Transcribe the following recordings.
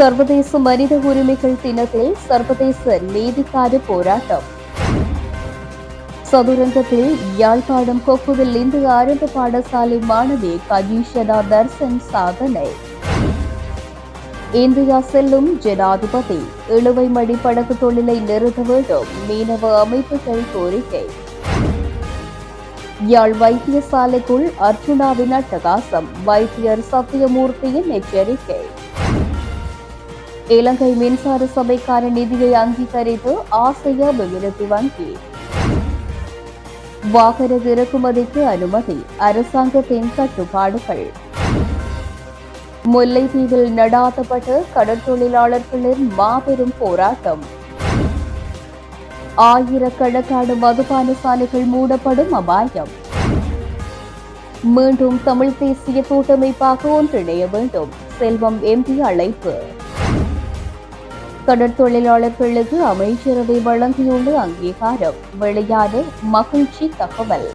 சர்வதேச மனித உரிமைகள் தினத்தில் சர்வதேச நீதிக்கான போராட்டம். சதுரங்கத்தில் யாழ்ப்பாணம் கொக்குவில் இந்து ஆரம்ப பாடசாலை மாணவி கஜீஷனா தர்சன் சாதனை. இந்தியா செல்லும் ஜனாதிபதி இழுவை மடி படகு தொழிலை நிறுத்த வேண்டும் மீனவ அமைப்புகள் கோரிக்கை. யாழ் வைத்தியசாலைக்குள் அர்ஜுனாவின் அட்டகாசம் வைத்தியர் சத்தியமூர்த்தியின் எச்சரிக்கை. இலங்கை மின்சார சபைக்கான நிதியை அங்கீகரித்து ஆசிய அபிவிருத்தி வங்கி வாகன இறக்குமதிக்கு அனுமதி அரசாங்கத்தின் கட்டுப்பாடுகள். முல்லைத்தீவில் நடாத்தப்பட்ட கடற்தொழிலாளர்களின் மாபெரும் போராட்டம். ஆயிரக்கணக்கான மதுபான சாலைகள் மூடப்படும் அபாயம். மீண்டும் தமிழ் தேசிய கூட்டமைப்பாக ஒன்றிணைய வேண்டும். செல்வம் எம்பி அழைப்பு. கடற்தொழிலாளர்களுக்கு அமைச்சரவை வழங்கியுள்ள அங்கீகாரம். வெளியான மகிழ்ச்சி தகவல்.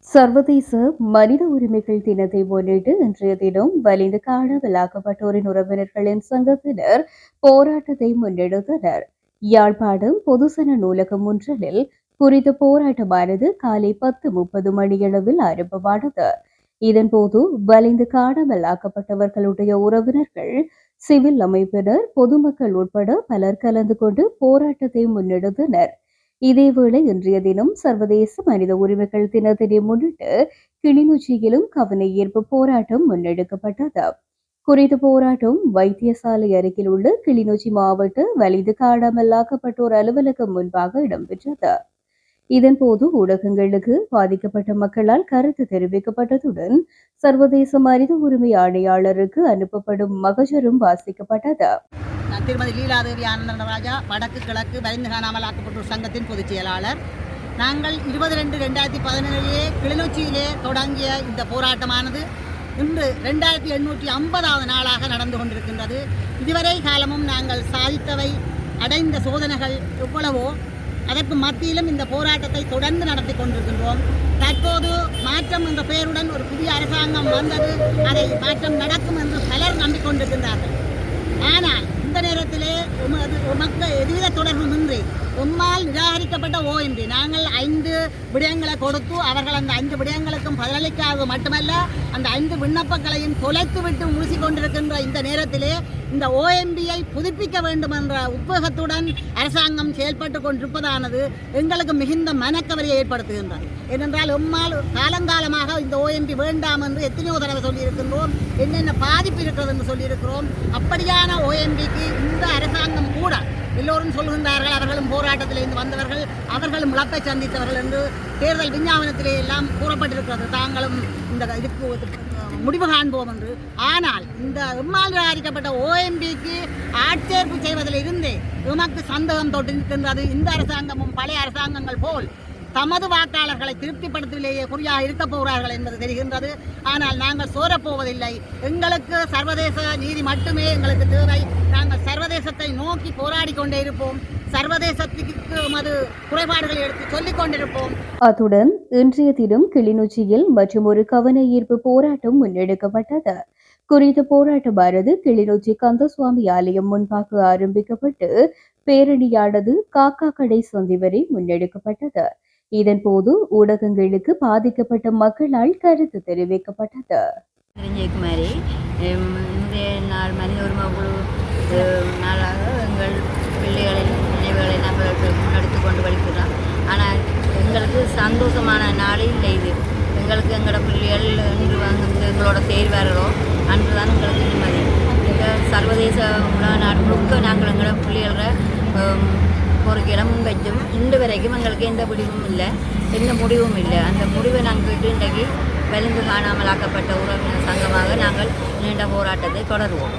சர்வதேச மனித உரிமைகள் தினத்தை முன்னிட்டு இன்றைய தினம் வலிந்து காணாமலாக்கப்பட்டோரின் உறவினர்களின் சங்கத்தினர் போராட்டத்தை முன்னெடுத்தனர். யாழ்ப்பாணம் பொதுசன நூலகம் ஒன்றில் குறித்த போராட்டமானது காலை பத்து முப்பது மணியளவில் ஆரம்பமானது. இதன்போது வலிந்து காணாமலாக்கப்பட்டவர்களுடைய உறவினர்கள் சிவில் அமைப்பினர் பொதுமக்கள் உட்பட பலர் கலந்து கொண்டு போராட்டத்தை முன்னெடுத்தனர். இதேவேளை இன்றைய தினம் சர்வதேச மனித உரிமைகள் தினத்தினை முன்னிட்டு கிளிநொச்சியிலும் கவன ஈர்ப்பு போராட்டம் முன்னெடுக்கப்பட்டது. குறித்த போராட்டம் வைத்தியசாலை அருகில் உள்ள கிளிநொச்சி மாவட்ட வலிது காணாமலாக்கப்பட்டோர் அலுவலகம் முன்பாக இடம்பெற்றது. இதன்போது ஊடகங்களுக்கு பாதிக்கப்பட்ட மக்களால் கருத்து தெரிவிக்கப்பட்டதுடன் சர்வதேச மனித உரிமை ஆணையாளருக்கு அனுப்பப்படும் மகஜரும் வாசிக்கப்பட்டது. திருமதி லீலாதேவி ஆனந்தராஜா வடக்கு கிழக்கு வரைந்து காணாமல் ஆக்கப்பட்டோர் சங்கத்தின் பொதுச் செயலாளர். நாங்கள் இருபது ரெண்டு ரெண்டாயிரத்தி பதினேழிலே கிளிநொச்சியிலே தொடங்கிய இந்த போராட்டமானது இன்று ரெண்டாயிரத்தி எண்ணூற்றி ஐம்பதாவது நாளாக நடந்து கொண்டிருக்கின்றது. இதுவரை காலமும் நாங்கள் சாதித்தவை அடைந்த சோதனைகள் எவ்வளவோ அதற்கு மத்தியிலும் இந்த போராட்டத்தை தொடர்ந்து நடத்தி கொண்டிருக்கின்றோம். தற்போது மாற்றம் என்ற பெயருடன் ஒரு புதிய அரசாங்கம் வந்தது. அதை மாற்றம் நடக்கும் என்று பலர் நம்பிக்கொண்டிருக்கின்றார்கள் ஆனால் இந்த நேரத்திலே உமது உமக்கு எதுவித தொடர்புமின்றி உம்மால் நிராகரிக்கப்பட்ட ஓஎம்பி நாங்கள் ஐந்து விடயங்களை கொடுத்து அவர்கள் அந்த ஐந்து விடயங்களுக்கும் பதிலளிக்காது மட்டுமல்ல அந்த ஐந்து விண்ணப்பங்களையும் தொலைத்து விட்டு மூசி கொண்டிருக்கின்ற இந்த நேரத்திலே இந்த ஓஎம்பியை புதுப்பிக்க வேண்டும் என்ற உத்வேகத்துடன் அரசாங்கம் செயல்பட்டு கொண்டிருப்பதானது எங்களுக்கு மிகுந்த மனக்கவலையை ஏற்படுத்துகின்றது. ஏனென்றால் எம்மால் காலங்காலமாக இந்த ஓஎம்பி வேண்டாம் என்று எத்தனையோ தடவை சொல்லியிருக்கின்றோம். என்னென்ன பாதிப்பு இருக்கிறது என்று சொல்லியிருக்கிறோம். அப்படியான ஓஎம்பிக்கு இந்த அரசாங்கம் கூட எல்லோரும் சொல்கின்றார்கள் அவர்களும் போராட்டத்திலிருந்து வந்தவர்கள் அவர்களும் இழப்பை சந்தித்தவர்கள் என்று தேர்தல் விஞ்ஞாபனத்திலே எல்லாம் கூறப்பட்டிருக்கிறது. தாங்களும் இந்த இதுக்கு முடிவு காண்போம் என்று ஆனால் இந்த எம்மால் நிராகரிக்கப்பட்ட ஓஎம்பிக்கு ஆட்சேர்ப்பு செய்வதில் இருந்தே எமக்கு சந்தேகம் தொட்டிருக்கின்றது. இந்த அரசாங்கமும் பழைய அரசாங்கங்கள் போல் தமது வாக்காளர்களை திருப்திப்படுத்தவிலேயே குறியாக இருக்கப் போகிறார்கள் என்பது தெரிகின்றது. ஆனால் நாங்கள் சோரப்போவதில்லை. எங்களுக்கு சர்வதேச நீதி மட்டுமே எங்களுக்கு தேவை. நாங்கள் சர்வதேசத்தை நோக்கி போராடி கொண்டே இருப்போம். சர்வதேசத்துக்கு மது குறைபாடுகளை எடுத்து சொல்லிக் கொண்டிருப்போம். அத்துடன் இன்றைய தினம் கிளிநொச்சியில் மற்றும் ஒரு கவன ஈர்ப்பு போராட்டம் முன்னெடுக்கப்பட்டது. குறித்த போராட்டமானது கிளிநொச்சி கந்தசுவாமி ஆலயம் முன்பாக ஆரம்பிக்கப்பட்டு பேரணியானது காக்கா கடை சந்தி வரை முன்னெடுக்கப்பட்டது. இதன்போது ஊடகங்களுக்கு பாதிக்கப்பட்ட மக்களால் கருத்து தெரிவிக்கப்பட்டது. இன்றைய நாள் மனித உரிமை குழு நாளாக எங்கள் பிள்ளைகளின் வேலை நாங்கள் முன்னெடுத்து கொண்டு வருகிறோம் ஆனால் எங்களுக்கு சந்தோஷமான நாளே இல்லை இது. எங்களுக்கு எங்களோட பிள்ளைகள் இன்று வந்து எங்களோட சேர்வார்களோ அன்று தான் எங்களுக்கு நிம்மதி. இந்த சர்வதேச உலக நாடு முழுக்க நாங்கள் எங்களோட பிள்ளைகள ஒரு முன் வச்சும் இன்று வரைக்கும் எங்களுக்கு எந்த முடிவும் இல்லை. எந்த முடிவும் இல்லை. அந்த முடிவை நாங்கள் கேட்டு இன்றைக்கு வலிந்து காணாமலாக்கப்பட்ட உறவினர் சங்கமாக நாங்கள் நீண்ட போராட்டத்தை தொடருவோம்.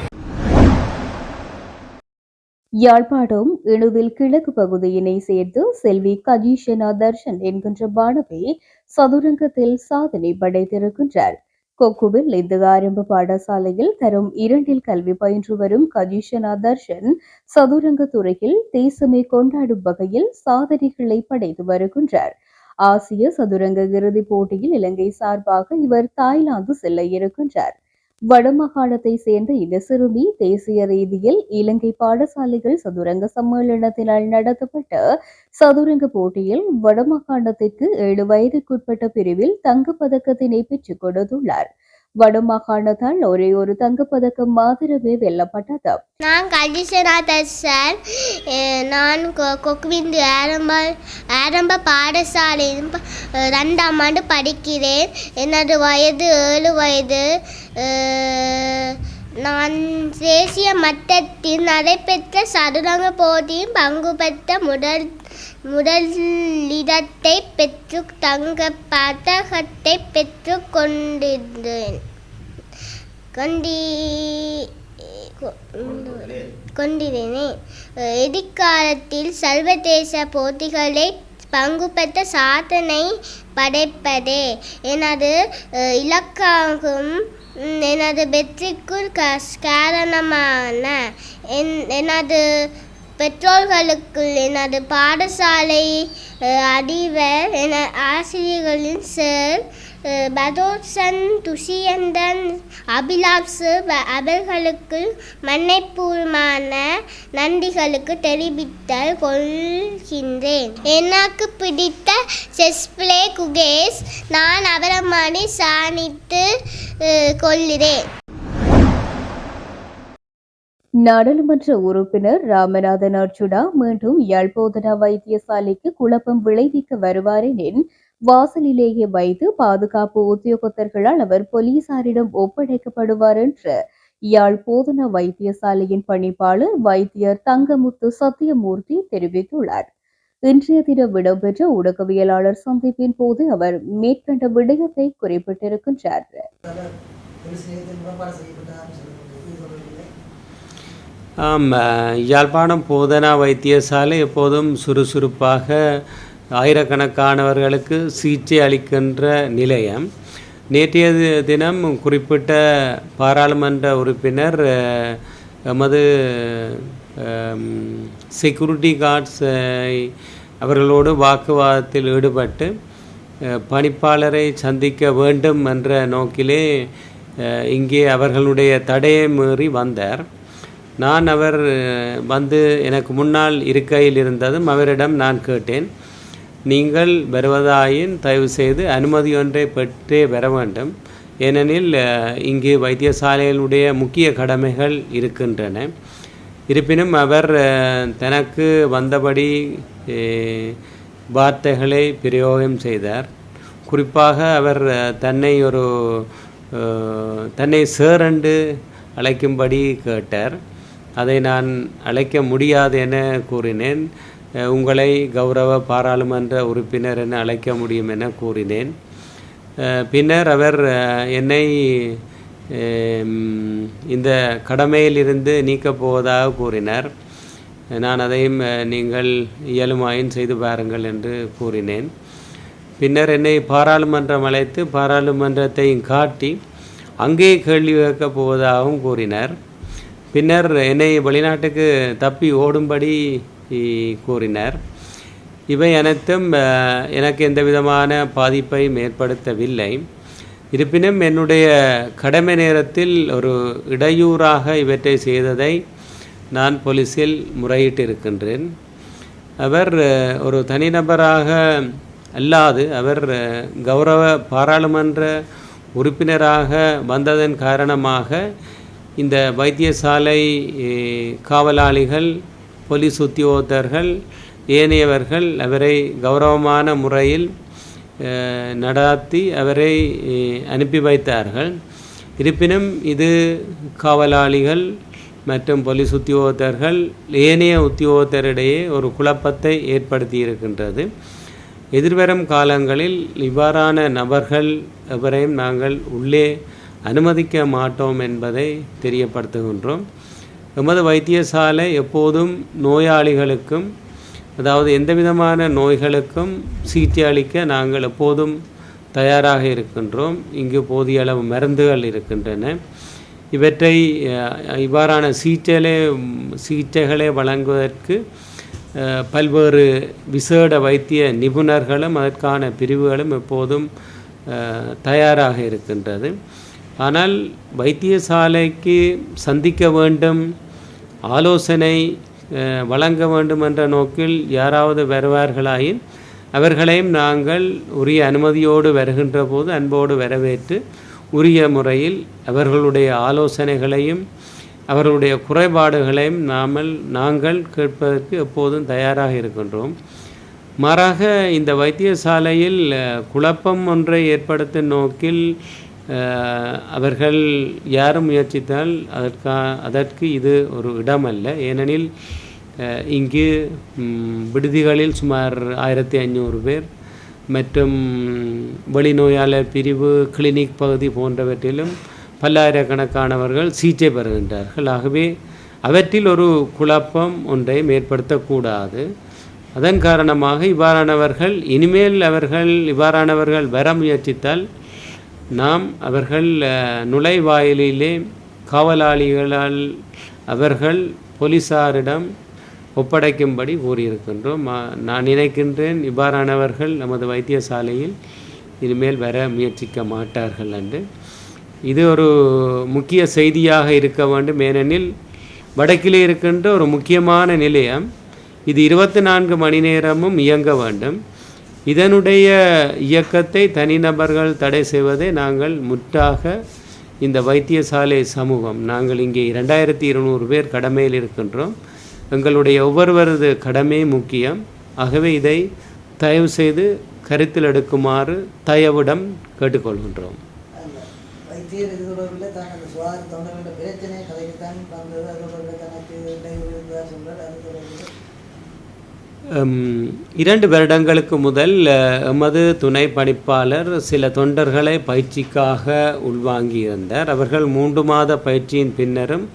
யாழ்ப்பாணம் இணுவில் கிழக்கு பகுதியினை சேர்த்து செல்வி கஜீஷனா தர்ஷன் என்கின்ற மாணவி சதுரங்கத்தில் சாதனை படைத்திருக்கின்றார். கொக்குவில் இந்த ஆரம்ப பாடசாலையில் தரும் இரண்டில் கல்வி பயின்று வரும் கஜீஷனா தர்ஷன் சதுரங்க துறையில் தேசமே கொண்டாடும் வகையில் சாதனைகளை படைத்து வருகின்றார். ஆசிய சதுரங்க இறுதிப் போட்டியில் இலங்கை சார்பாக இவர் தாய்லாந்து செல்ல இருக்கின்றார். வடமாகாணத்தை சேர்ந்த இந்த சிறுமி தேசிய ரீதியில் இலங்கை பாடசாலைகள் சதுரங்க சம்மேளனத்தினால் நடத்தப்பட்ட சதுரங்க போட்டியில் வடமாகாணத்திற்கு ஏழு வயதுக்குட்பட்ட பிரிவில் தங்கப்பதக்கத்தினை பெற்றுக் கொடுத்துள்ளார். வடமாகாணத்தால் ஒரே ஒரு தங்கப்பதக்கம் மாத்திரமே வெல்லப்பட்டது. நான் கஜிசநாதன் நான் கொ- கொக்குவிந்து ஆரம்ப ஆரம்ப பாடசாலையில் ரெண்டாம் ஆண்டு படிக்கிறேன். எனது வயது ஏழு வயது. நான் தேசிய மட்டத்தில் நடைபெற்ற சதுரங்க போட்டியில் பங்கு பெற்ற முதல் முதலிடத்தை பெற்று தங்க பதகத்தை பெற்று கொண்டிருந்தேன். கொண்டி கொண்டிருந்தேன். எதிர்காலத்தில் சர்வதேச போட்டிகளை பங்கு பெற்ற சாதனை படைப்பதே. எனது இலக்காகும் எனது வெற்றிக்குள் கஸ்- காரணமான என் எனது பெற்றோர்களுக்குள் எனது பாடசாலை அஹ், அதிபர் என ஆசிரியர்களின் செல் அஹ், பதோசன் துஷியந்தன் அபிலாப்சு அவர்களுக்கு மன்னைப்பூர்வமான நன்றிகளுக்கு தெரிவித்தல் கொள்கின்றேன். எனக்கு பிடித்த செஸ் பிளே குகேஸ் நான் அவரமானி சாணித்து கொள்கிறேன். நாடாளுமன்ற உறுப்பினர் ராமநாதன் அர்ஜுனா மீண்டும் யாழ்போதனா வைத்தியசாலைக்கு குழப்பம் விளைவிக்க வருவார் எனின் வாசலிலேயே வைத்து பாதுகாப்பு உத்தியோகத்தர்களால் அவர் போலீசாரிடம் ஒப்படைக்கப்படுவார் என்று யாழ் போதனா வைத்தியசாலையின் பணிப்பாளர் வைத்தியர் தங்கமுத்து சத்தியமூர்த்தி தெரிவித்துள்ளார். இன்றைய தினம் இடம்பெற்ற ஊடகவியலாளர் சந்திப்பின் போது அவர் மேற்கண்ட விடயத்தை குறிப்பிட்டிருக்கின்றார். ஆம் யாழ்ப்பாணம் போதனா வைத்தியசாலை எப்போதும் சுறுசுறுப்பாக ஆயிரக்கணக்கானவர்களுக்கு சிகிச்சை அளிக்கின்ற நிலையம். நேற்றைய தினம் குறிப்பிட்ட பாராளுமன்ற உறுப்பினர் எமது செக்யூரிட்டி கார்ட்ஸ் அவர்களோடு வாக்குவாதத்தில் ஈடுபட்டு பணிப்பாளரை சந்திக்க வேண்டும் என்ற நோக்கிலே இங்கே அவர்களுடைய தடையை மீறி வந்தார். நான் அவர் வந்து எனக்கு முன்னால் இருக்கையில் இருந்ததும் அவரிடம் நான் கேட்டேன். நீங்கள் வருவதாயின் தயவு செய்து அனுமதி ஒன்றை பெற்றே வர வேண்டும் ஏனெனில் இங்கு வைத்தியசாலையினுடைய முக்கிய கடமைகள் இருக்கின்றன. இருப்பினும் அவர் தனக்கு வந்தபடி வார்த்தைகளை பிரயோகம் செய்தார். குறிப்பாக அவர் தன்னை ஒரு தன்னை சேரண்டு என்று அழைக்கும்படி கேட்டார். அதை நான் அழைக்க முடியாது என கூறினேன். உங்களை கௌரவ பாராளுமன்ற உறுப்பினர் என அழைக்க முடியும் என கூறினேன். பின்னர் அவர் என்னை இந்த கடமையிலிருந்து நீக்கப் போவதாக கூறினார். நான் அதையும் நீங்கள் இயலுமாயின் செய்து பாருங்கள் என்று கூறினேன். பின்னர் என்னை பாராளுமன்றம் அழைத்து பாராளுமன்றத்தையும் காட்டி அங்கே கேள்வி கேட்கப் போவதாகவும் கூறினார். பின்னர் என்னை வெளிநாட்டுக்கு தப்பி ஓடும்படி கூறினார். இவை அனைத்தும் எனக்கு எந்த விதமான பாதிப்பையும் ஏற்படுத்தவில்லை. இருப்பினும் என்னுடைய கடமை நேரத்தில் ஒரு இடையூறாக இவற்றை செய்ததை நான் போலீஸில் முறையிட்டிருக்கின்றேன். அவர் ஒரு தனிநபராக அல்லாது அவர் கௌரவ பாராளுமன்ற உறுப்பினராக வந்ததன் காரணமாக இந்த வைத்தியசாலை காவலாளிகள் போலீஸ் உத்தியோகத்தர்கள் ஏனையவர்கள் அவரை கௌரவமான முறையில் நடாத்தி அவரை அனுப்பி வைத்தார்கள். இருப்பினும் இது காவலாளிகள் மற்றும் போலீஸ் உத்தியோகத்தர்கள் ஏனைய உத்தியோகத்தரிடையே ஒரு குழப்பத்தை ஏற்படுத்தி இருக்கின்றது எதிர்வரும் காலங்களில் இவ்வாறான நபர்கள் எவரையும் நாங்கள் உள்ளே அனுமதிக்க மாட்டோம் என்பதை தெரியப்படுத்துகின்றோம். எமது வைத்தியசாலை எப்போதும் நோயாளிகளுக்கும் அதாவது எந்த விதமான நோய்களுக்கும் சிகிச்சை அளிக்க நாங்கள் எப்போதும் தயாராக இருக்கின்றோம். இங்கு போதிய அளவு மருந்துகள் இருக்கின்றன. இவற்றை இவ்வாறான சிகிச்சைகளை சிகிச்சைகளை வழங்குவதற்கு பல்வேறு விசேட வைத்திய நிபுணர்களும் அதற்கான பிரிவுகளும் எப்போதும் தயாராக இருக்கின்றது. ஆனால் வைத்தியசாலைக்கு சந்திக்க வேண்டும் ஆலோசனை வழங்க வேண்டும் என்ற நோக்கில் யாராவது வருவார்களாயின் அவர்களையும் நாங்கள் உரிய அனுமதியோடு வருகின்ற போது அன்போடு வரவேற்று உரிய முறையில் அவர்களுடைய ஆலோசனைகளையும் அவர்களுடைய குறைபாடுகளையும் நாமல் நாங்கள் கேட்பதற்கு எப்போதும் தயாராக இருக்கின்றோம். மாறாக இந்த வைத்தியசாலையில் குழப்பம் ஒன்றை ஏற்படுத்தும் நோக்கில் அவர்கள் யாரும் முயற்சித்தால் அதற்கா அதற்கு இது ஒரு இடம் அல்ல ஏனெனில் இங்கு விடுதிகளில் சுமார் ஆயிரத்தி ஐநூறு பேர் மற்றும் வெளிநோயாளர் பிரிவு கிளினிக் பகுதி போன்றவற்றிலும் பல்லாயிரக்கணக்கானவர்கள் சிகிச்சை பெறுகின்றார்கள். ஆகவே அவற்றில் ஒரு குழப்பம் ஒன்றை ஏற்படுத்தக்கூடாது. அதன் காரணமாக இவ்வாறானவர்கள் இனிமேல் அவர்கள் இவ்வாறானவர்கள் வர முயற்சித்தால் நாம் அவர்கள் நுழைவாயிலே நுழைவாயிலிலே காவலாளிகளால் அவர்கள் போலீசாரிடம் ஒப்படைக்கும்படி கூறியிருக்கின்றோம். மா- நான் நினைக்கின்றேன் இவ்வாறானவர்கள் நமது வைத்தியசாலையில் இனிமேல் வர முயற்சிக்க மாட்டார்கள் என்று. இது ஒரு முக்கிய செய்தியாக இருக்க வேண்டும். ஏனெனில் வடக்கிலே இருக்கின்ற ஒரு முக்கியமான நிலையம் இது இருபத்தி நான்கு மணி நேரமும் இயங்க வேண்டும். இதனுடைய இயக்கத்தை தனிநபர்கள் தடை செய்வதை நாங்கள் முற்றாக இந்த வைத்தியசாலை சமூகம் நாங்கள் இங்கே இரண்டாயிரத்தி இருநூறு பேர் கடமையில் இருக்கின்றோம். எங்களுடைய ஒவ்வொருவரது கடமை முக்கியம். ஆகவே இதை தயவு செய்து கருத்தில் எடுக்குமாறு தயவிடம் கேட்டுக்கொள்கின்றோம். வைத்தியர் இது தொடர்பில் தான் அந்த சுகாதார தொண்டர்களோட பிரச்சனை வந்தது. இரண்டு வருடங்களுக்கு முதல் எமது துணை பணிப்பாளர் சில தொண்டர்களை பயிற்சிக்காக உள்வாங்கியிருந்தார். அவர்கள் மூன்று மாத பயிற்சியின் பின்னரும்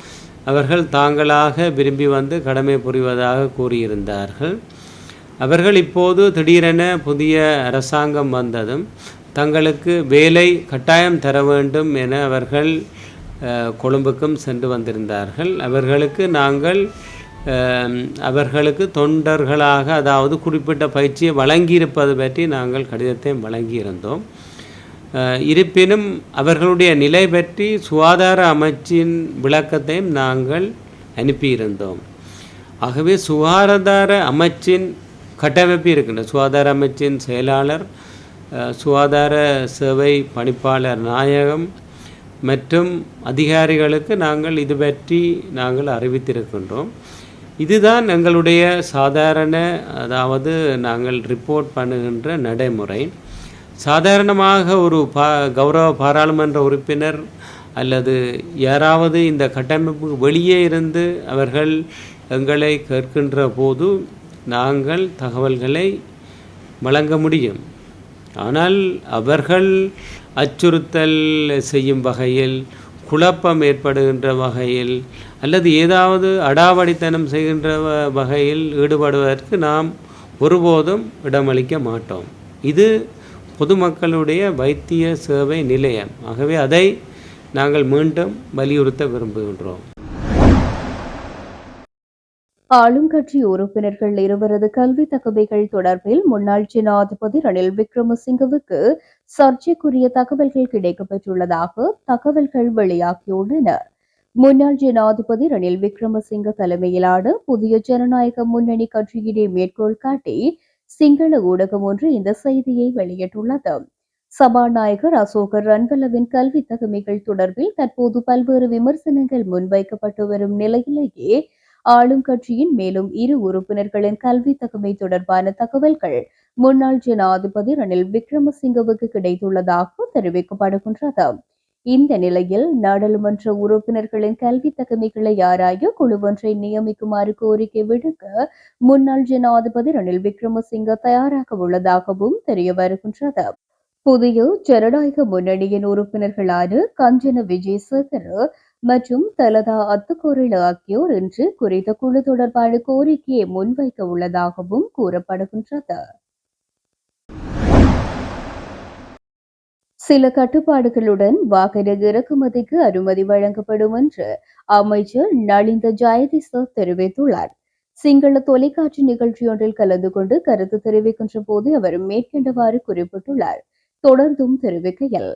அவர்கள் தாங்களாக விரும்பி வந்து கடமை புரிவதாக கூறியிருந்தார்கள். அவர்கள் இப்போது திடீரென புதிய அரசாங்கம் வந்ததும் தங்களுக்கு வேலை கட்டாயம் தர வேண்டும் என அவர்கள் கொழும்புக்கும் சென்று வந்திருந்தார்கள். அவர்களுக்கு நாங்கள் அவர்களுக்கு தொண்டர்களாக அதாவது குறிப்பிட்ட பயிற்சியை வழங்கியிருப்பது பற்றி நாங்கள் கடிதத்தை வழங்கியிருந்தோம். இருப்பினும் அவர்களுடைய நிலை பற்றி சுகாதார அமைச்சின் விளக்கத்தையும் நாங்கள் அனுப்பியிருந்தோம். ஆகவே சுகாதார அமைச்சின் கட்டமைப்பு இருக்கின்ற சுகாதார அமைச்சின் செயலாளர் சுகாதார சேவை பணிப்பாளர் நாயகம் மற்றும் அதிகாரிகளுக்கு நாங்கள் இது பற்றி நாங்கள் அறிவித்திருக்கின்றோம். இதுதான் எங்களுடைய சாதாரண அதாவது நாங்கள் ரிப்போர்ட் பண்ணுகின்ற நடைமுறை. சாதாரணமாக ஒரு பா கௌரவ பாராளுமன்ற உறுப்பினர் அல்லது யாராவது இந்த கட்டமைப்புக்கு வெளியே இருந்து அவர்கள் எங்களை கேட்கின்ற போது நாங்கள் தகவல்களை வழங்க முடியும். ஆனால் அவர்கள் அச்சுறுத்தல் செய்யும் வகையில் குழப்பம் ஏற்படுகின்ற வகையில் அல்லது ஏதாவது அடாவடித்தனம் செய்கின்ற வ- வகையில் ஈடுபடுவதற்கு நாம் ஒருபோதும் இடமளிக்க மாட்டோம். இது பொதுமக்களுடைய வைத்திய சேவை நிலையம். ஆகவே அதை நாங்கள் மீண்டும் வலியுறுத்த விரும்புகின்றோம். ஆளும் கட்சி உறுப்பினர்கள் இருவரது கல்வி தகவைகள் தொடர்பில் முன்னாள் ஜனாதிபதி ரணில் விக்ரமசிங்கவுக்கு சர்ச்சைக்குரிய தகவல்கள் கிடைக்கப்பெற்றுள்ளதாக தகவல்கள் வெளியாகியுள்ளன. முன்னாள் ஜனாதிபதி ரணில் விக்ரமசிங்க தலைமையிலான புதிய ஜனநாயக முன்னணி கட்சியினை மேற்கோள் காட்டி சிங்கள ஊடகம் ஒன்று இந்த செய்தியை வெளியிட்டுள்ளது. சபாநாயகர் அசோகர் ரன்கலவின் கல்வி தகுமைகள் தொடர்பில் தற்போது பல்வேறு விமர்சனங்கள் முன்வைக்கப்பட்டு வரும் நிலையிலேயே ஆளும் கட்சியின் மேலும் இரு உறுப்பினர்களின் கல்வி தகுமை தொடர்பான தகவல்கள் முன்னாள் ஜனாதிபதி ரணில் விக்ரமசிங்கவுக்கு கிடைத்துள்ளதாக தெரிவிக்கப்படுகின்றது. இந்த நிலையில் நாடாளுமன்ற உறுப்பினர்களின் கல்வி தகமைகளை ஆராய குழு ஒன்றை நியமிக்குமாறு கோரிக்கை விடுக்க முன்னாள் ஜனாதிபதி ரணில் விக்ரமசிங்க தயாராக உள்ளதாகவும் தெரிய வருகின்றது. புதிய ஜனநாயக முன்னணியின் உறுப்பினர்களான கஞ்சன விஜயசேகர் மற்றும் தலதா அத்துக்கோரல் ஆகியோர் இன்று குறித்த குழு தொடர்பான கோரிக்கையை முன்வைக்க உள்ளதாகவும் கூறப்படுகின்றது. சில கட்டுப்பாடுகளுடன் வாகன இறக்குமதிக்கு அனுமதி வழங்கப்படும் என்று அமைச்சர் நளிந்த ஜெயதிச தெரிவித்துள்ளார். சிங்கள தொலைக்காட்சி நிகழ்ச்சியொன்றில் கலந்து கொண்டு கருத்து தெரிவிக்கின்ற போது அவர் மேற்கண்டவாறு குறிப்பிட்டுள்ளார். தொடர்ந்தும் தெரிவிக்கையில்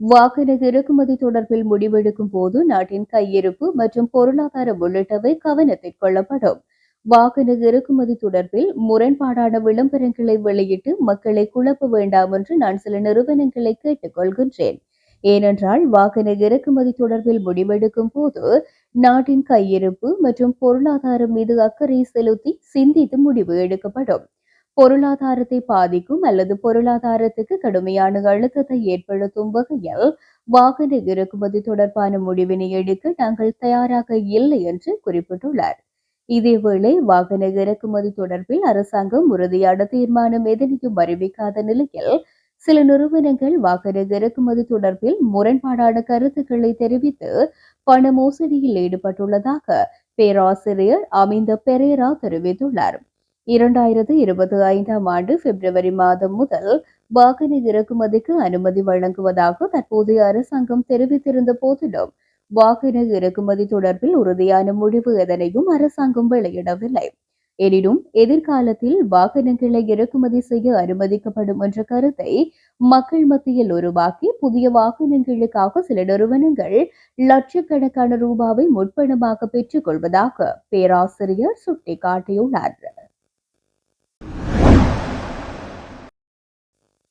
வாகன இறக்குமதி தொடர்பில் முடிவெடுக்கும் போது நாட்டின் கையிருப்பு மற்றும் பொருளாதாரம் உள்ளிட்டவை கவனத்தில் கொள்ளப்படும். வாகன இறக்குமதி தொடர்பில் முரண்பாடான விளம்பரங்களை வெளியிட்டு மக்களை குழப்ப வேண்டாம் என்று நான் சில நிறுவனங்களை கேட்டுக்கொள்கின்றேன். ஏனென்றால் வாகன இறக்குமதி தொடர்பில் முடிவெடுக்கும் போது நாட்டின் கையிருப்பு மற்றும் பொருளாதாரம் மீது அக்கறை செலுத்தி சிந்தித்து முடிவு எடுக்கப்படும். பொருளாதாரத்தை பாதிக்கும் அல்லது பொருளாதாரத்துக்கு கடுமையான அழுத்தத்தை ஏற்படுத்தும் வகையில் வாகன இறக்குமதி தொடர்பான முடிவினை எடுக்க நாங்கள் தயாராக இல்லை என்று குறிப்பிட்டுள்ளார். இதேவேளை வாகன இறக்குமதி தொடர்பில் அரசாங்கம் உறுதியான தீர்மானம் எதனையும் அறிவிக்காத நிலையில் சில நிறுவனங்கள் வாகன இறக்குமதி தொடர்பில் முரண்பாடான கருத்துக்களை தெரிவித்து பண மோசடியில் ஈடுபட்டுள்ளதாக பேராசிரியர் அமிந்த பெரேரா தெரிவித்துள்ளார். இரண்டாயிரத்து இருபத்தி ஐந்தாம் ஆண்டு பிப்ரவரி மாதம் முதல் வாகன இறக்குமதிக்கு அனுமதி வழங்குவதாக தற்போதைய அரசாங்கம் தெரிவித்திருந்த போதிலும் வாகன இறக்குமதி தொடர்பில் உறுதியான முடிவு எதனையும் அரசாங்கம் வெளியிடவில்லை. எனினும் எதிர்காலத்தில் வாகனங்களை இறக்குமதி செய்ய அனுமதிக்கப்படும் என்ற கருத்தை மக்கள் மத்தியில் உருவாக்கி புதிய வாகனங்களுக்காக சில நிறுவனங்கள் லட்சக்கணக்கான ரூபாவை முற்பணமாக பெற்றுக் கொள்வதாக பேராசிரியர் சுட்டிக்காட்டியுள்ளார்.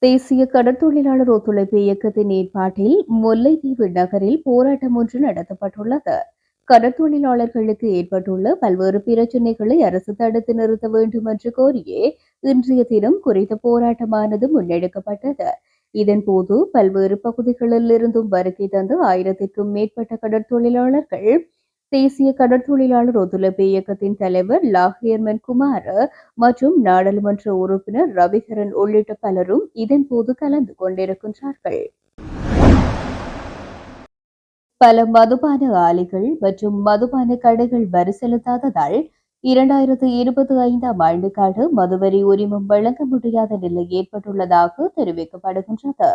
தேசிய கடற்தொழிலாளர் ஒத்துழைப்பு இயக்கத்தின் ஏற்பாட்டில் முல்லைத்தீவு நகரில் போராட்டம் ஒன்று நடத்தப்பட்டுள்ளது. கடற்தொழிலாளர்களுக்கு ஏற்பட்டுள்ள பல்வேறு பிரச்சினைகளை அரசு தடுத்து நிறுத்த வேண்டும் என்று கோரியே இன்றைய தினம் குறித்த போராட்டமானது முன்னெடுக்கப்பட்டது. இதன்போது பல்வேறு பகுதிகளில் இருந்தும் வருகை தந்து ஆயிரத்திற்கும் மேற்பட்ட கடற்தொழிலாளர்கள் தேசிய கடற்தொழிலாளர் ஒத்துழைப்பு இயக்கத்தின் தலைவர் லாஹியர்மன் குமார் மற்றும் நாடாளுமன்ற உறுப்பினர் ரவிகரன் உள்ளிட்ட பலரும் இதன்போது கலந்து கொண்டிருக்கின்றார்கள். பல மதுபான ஆலைகள் மற்றும் மதுபான கடைகள் வரி செலுத்தாததால் இரண்டாயிரத்து இருபத்தி ஐந்தாம் ஆண்டுக்கான மதுவரி உரிமம் வழங்க முடியாத நிலை ஏற்பட்டுள்ளதாக தெரிவிக்கப்படுகின்றது.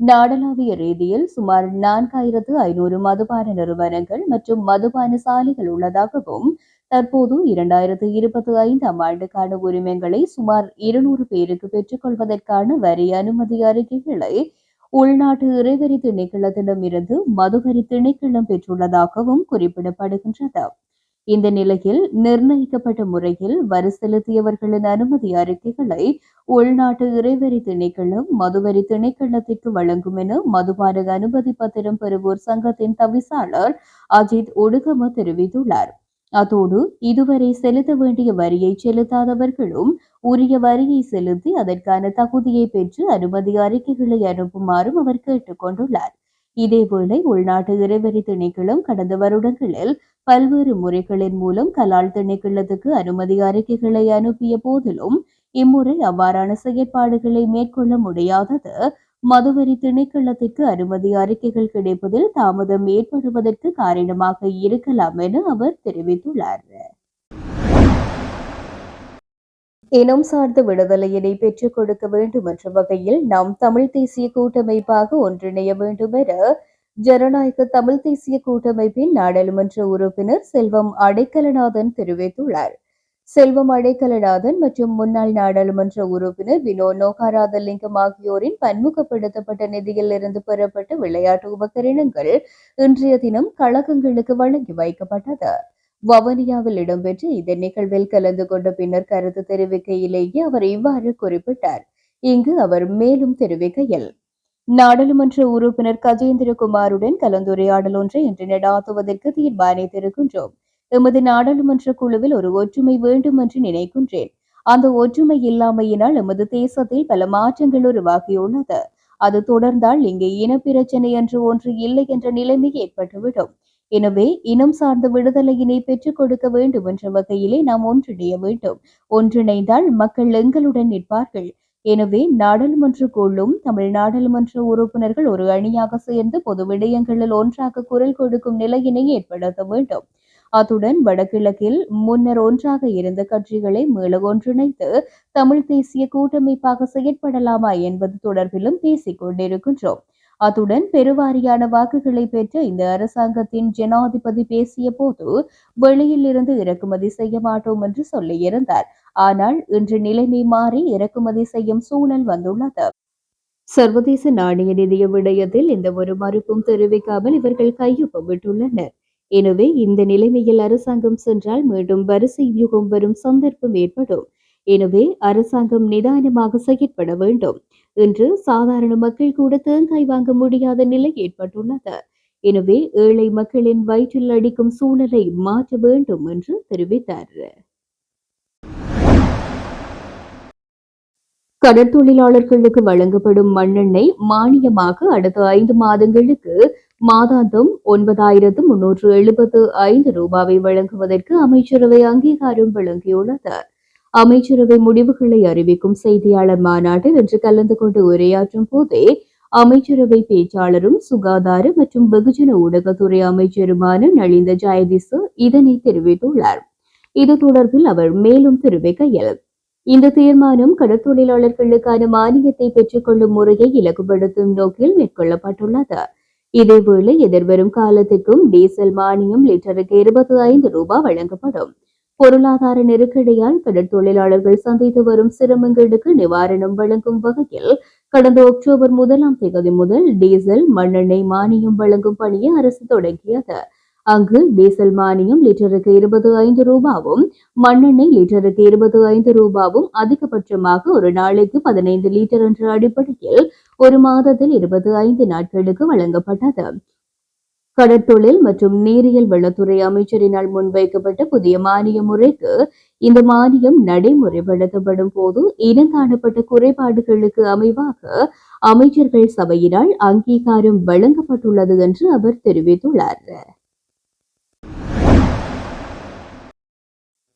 நாடளாவிய ரீதியில் சுமார் நான்காயிரத்து ஐநூறு மதுபான நிறுவனங்கள் மற்றும் மதுபான சாலைகள் உள்ளதாகவும் தற்போது இரண்டாயிரத்து இருபத்தி ஐந்தாம் ஆண்டுக்கான உரிமங்களை சுமார் இருநூறு பேருக்கு பெற்றுக்கொள்வதற்கான வரி அனுமதி அறிக்கைகளை உள்நாட்டு இறைவரி திணைக்களத்திடமிருந்து மதுவரி திணைக்களம் பெற்றுள்ளதாகவும் குறிப்பிடப்படுகின்றது. இந்த நிலையில் நிர்ணயிக்கப்பட்ட முறையில் வரி செலுத்தியவர்களின் அனுமதி அறிக்கைகளை உள்நாட்டு இறைவரி திணைக்களம் மதுவரி திணைக்களத்திற்கு வழங்கும் என மதுபான அனுமதி பத்திரம் பெறுவோர் சங்கத்தின் தவிசாளர் அஜித் ஒடுகம தெரிவித்துள்ளார். அதோடு இதுவரை செலுத்த வேண்டிய வரியை செலுத்தாதவர்களும் உரிய வரியை செலுத்தி அதற்கான தகுதியை பெற்று அனுமதி அறிக்கைகளை அனுப்புமாறும் அவர் கேட்டுக் கொண்டுள்ளார். இதேவேளை உள்நாட்டு இறைவரி திணைக்களம் கடந்த வருடங்களில் பல்வேறு முறைகளின் மூலம் கலால் திணைக்களத்துக்கு அனுமதி அறிக்கைகளை அனுப்பிய போதிலும் இம்முறை அவ்வாறான செயற்பாடுகளை மேற்கொள்ள முடியாதது. மதுவரி திணைக்களத்திற்கு அனுமதி அறிக்கைகள் கிடைப்பதில் தாமதம் ஏற்படுவதற்கு காரணமாக இருக்கலாம் என அவர் தெரிவித்துள்ளார். இனம் சார்ந்த விடுதலையினை பெற்றுக் கொடுக்க வேண்டும் என்ற வகையில் நாம் தமிழ் தேசிய கூட்டமைப்பாக ஒன்றிணைய வேண்டும் என ஜனநாயக தமிழ் தேசிய கூட்டமைப்பின் நாடாளுமன்ற உறுப்பினர் செல்வம் அடைக்கலநாதன் தெரிவித்துள்ளார். செல்வம் அடைக்கலநாதன் மற்றும் முன்னாள் நாடாளுமன்ற உறுப்பினர் வினோ நோகாராதலிங்கம் ஆகியோரின் பன்முகப்படுத்தப்பட்ட நிதியில் இருந்து பெறப்பட்ட விளையாட்டு உபகரணங்கள் இன்றைய தினம் கழகங்களுக்கு வழங்கி வைக்கப்பட்டது. வவனியாவில் இடம்பெற்ற இந்த நிகழ்வில் கலந்து கொண்ட பின்னர் கருத்து தெரிவிக்கையிலேயே அவர் இவ்வாறு குறிப்பிட்டார். இங்கு அவர் மேலும் தெரிவிக்கையில் நாடாளுமன்ற உறுப்பினர் கஜேந்திரகுமாருடன் கலந்துரையாடல் ஒன்றை இன்று நடாத்துவதற்கு தீர்மானித்திருக்கின்றோம். எமது நாடாளுமன்ற குழுவில் ஒரு ஒற்றுமை வேண்டும் என்று நினைக்கின்றேன். அந்த ஒற்றுமை இல்லாமையினால் எமது தேசத்தில் பல மாற்றங்கள் உருவாகியுள்ளது. அது தொடர்ந்தால் இங்கே இன பிரச்சனை என்று ஒன்று இல்லை என்ற நிலைமை ஏற்பட்டுவிடும். எனவே இனம் சார்ந்த விடுதலையினை பெற்றுக் கொடுக்க வேண்டும் என்ற வகையிலே நாம் ஒன்றிணைய வேண்டும். ஒன்றிணைந்தால் மக்கள் எங்களுடன் நிற்பார்கள். எனவே நாடாளுமன்ற குழும் தமிழ் நாடாளுமன்ற உறுப்பினர்கள் ஒரு அணியாக சேர்ந்து பொது விடயங்களில் ஒன்றாக குரல் கொடுக்கும் நிலையினை ஏற்படுத்த வேண்டும். அத்துடன் வடகிழக்கில் முன்னர் ஒன்றாக இருந்த கட்சிகளை மீள ஒன்றிணைத்து தமிழ் தேசிய கூட்டமைப்பாக செயற்படலாமா என்பது தொடர்பிலும் பேசிக் கொண்டிருக்கின்றோம். அத்துடன் பெருவாரியான வாக்குகளை பெற்ற இந்த அரசாங்கத்தின் ஜனாதிபதி பேசிய போது வெளியில் இருந்து இறக்குமதி செய்ய மாட்டோம் என்று சொல்லியிருந்தார் ஆனால் இன்று நிலைமை மாறி இறக்குமதி செய்யும் சூழல் வந்துள்ளது. சர்வதேச நாணய நிதிய விடயத்தில் எந்த ஒரு மறுப்பும் தெரிவிக்காமல் இவர்கள் கையொப்பமிட்டுள்ளனர். எனவே இந்த நிலைமையில் அரசாங்கம் சென்றால் மீண்டும் வரிசை யுகம் வரும் சந்தர்ப்பம் ஏற்படும். எனவே அரசாங்கம் நிதானமாக செயற்பட வேண்டும். இன்று சாதாரண மக்கள் கூட தேங்காய் வாங்க முடியாத நிலை ஏற்பட்டுள்ளது. எனவே ஏழை மக்களின் வயிற்றில் அடிக்கும் சூழலை மாற்ற வேண்டும் என்று தெரிவித்தார். கடற்தொழிலாளர்களுக்கு வழங்கப்படும் மண்ணெண்ணெய் மானியமாக அடுத்த ஐந்து மாதங்களுக்கு மாதாந்தம் ஒன்பதாயிரத்து முன்னூற்று எழுபத்து ஐந்து ரூபாவை வழங்குவதற்கு அமைச்சரவை அங்கீகாரம் வழங்கியுள்ளது. அமைச்சரவை முடிவுகளை அறிவிக்கும் செய்தியாளர் மாநாட்டில் இன்று கலந்து கொண்டு உரையாற்றும் போதே அமைச்சரவை பேச்சாளரும் சுகாதார மற்றும் வெகுஜன ஊடகத்துறை அமைச்சருமான நளிந்த ஜெயதிச இதனை தெரிவித்துள்ளார். இது தொடர்பில் அவர் மேலும் தெரிவிக்கையில் இந்த தீர்மானம் கடற்தொழிலாளர்களுக்கான மானியத்தை பெற்றுக்கொள்ளும் முறையை இலகுபடுத்தும் நோக்கில் மேற்கொள்ளப்பட்டுள்ளது. இதேவேளை எதிர்வரும் காலத்திற்கும் டீசல் மானியம் லிட்டருக்கு இருபத்தி ஐந்து ரூபாய் வழங்கப்படும். பொருளாதார நெருக்கடியால் கடற்தொழிலாளர்கள் சந்தித்து வரும் சிரமங்களுக்கு நிவாரணம் வழங்கும் வகையில் கடந்த அக்டோபர் முதலாம் தேதி முதல் டீசல் மண்ணெண்ணெய் மானியம் வழங்கும் பணியை அரசு தொடங்கியது. அங்கு டீசல் மானியம் லிட்டருக்கு இருபது ஐந்து ரூபாவும் மண்ணெண்ணெய் லிட்டருக்கு இருபது ஐந்து ரூபாவும் அதிகபட்சமாக ஒரு நாளைக்கு பதினைந்து லிட்டர் என்ற அடிப்படையில் ஒரு மாதத்தில் இருபது ஐந்து நாட்களுக்கு வழங்கப்பட்டது. கடற்தொழில் மற்றும் நீரியல் வளத்துறை அமைச்சரினால் முன்வைக்கப்பட்ட புதிய மானிய முறைக்கு இந்த மானியம் நடைமுறைப்படுத்தப்படும் போது இனங்காணப்பட்ட குறைபாடுகளுக்கு அமைவாக அமைச்சர்கள் சபையினால் அங்கீகாரம் வழங்கப்பட்டுள்ளது என்று அவர் தெரிவித்துள்ளார்.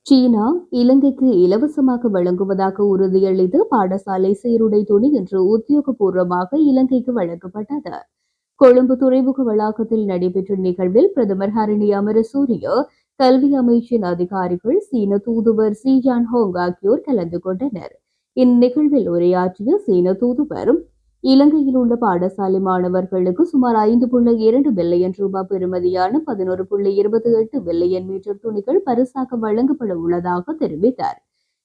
சீனா இலங்கைக்கு இலவசமாக வழங்குவதாக உறுதியளித்து பாடசாலை சீருடை துணி இன்று உத்தியோகபூர்வமாக இலங்கைக்கு வழங்கப்பட்டது. கொழும்பு துறைமுக வளாகத்தில் நடைபெற்ற நிகழ்வில் பிரதமர் ஹரணி அமரசூரிய கல்வி அமைச்சின் அதிகாரிகள் சீன தூதுவர் சி ஜான் ஹோங் ஆகியோர் கலந்து கொண்டனர். இந்நிகழ்வில் உரையாற்றிய சீன தூதுவர் இலங்கையில் உள்ள பாடசாலை மாணவர்களுக்கு சுமார் ஐந்து புள்ளி இரண்டு பில்லியன் ரூபாய் பெறுமதியான பதினோரு புள்ளி இருபத்தி எட்டு பில்லியன் மீட்டர் துணிகள் பரிசாக வழங்கப்பட உள்ளதாக தெரிவித்தார்.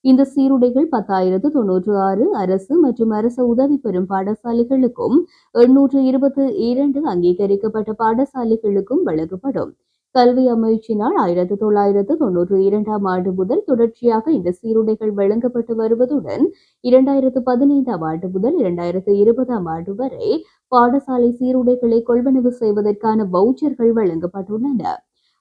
இந்த சீருடைகள் பத்தாயிரத்து தொன்னூற்று ஆறு அரசு மற்றும் அரசு உதவி பெறும் பாடசாலைகளுக்கும் எண்ணூற்று இருபத்தி இரண்டு அங்கீகரிக்கப்பட்ட பாடசாலைகளுக்கும் வழங்கப்படும். கல்வி அமைச்சினால் ஆயிரத்தி தொள்ளாயிரத்து தொன்னூற்றி இரண்டாம் ஆண்டு முதல் தொடர்ச்சியாக இந்த சீருடைகள் வழங்கப்பட்டு வருவதுடன் இரண்டாயிரத்து பதினைந்தாம் ஆண்டு முதல் இரண்டாயிரத்து இருபதாம் ஆண்டு வரை பாடசாலை சீருடைகளை கொள்வனவு செய்வதற்கான வவுச்சர்கள் வழங்கப்பட்டுள்ளன.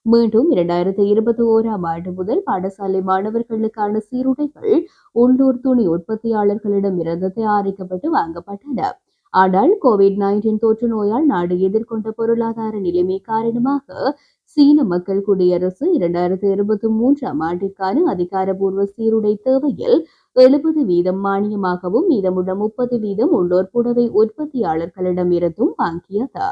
மீண்டும் இரண்டாயிரத்தி இருபத்தி ஓராம் ஆண்டு முதல் பாடசாலை மாணவர்களுக்கான சீருடைகள் உள்ளூர் துணி உற்பத்தியாளர்களிடம் இருந்து தயாரிக்கப்பட்டு வாங்கப்பட்டன. ஆனால் கோவிட் நைன்டீன் தொற்று நோயால் நாடு எதிர்கொண்ட பொருளாதார நிலைமை காரணமாக சீன மக்கள் குடியரசு இரண்டாயிரத்தி இருபத்தி மூன்றாம் ஆண்டிற்கான அதிகாரபூர்வ சீருடை தேவையில் எழுபது வீதம் மானியமாகவும் மீதமுள்ள முப்பது வீதம் உள்ளோர் புடவை உற்பத்தியாளர்களிடமிருந்தும் வாங்கியது?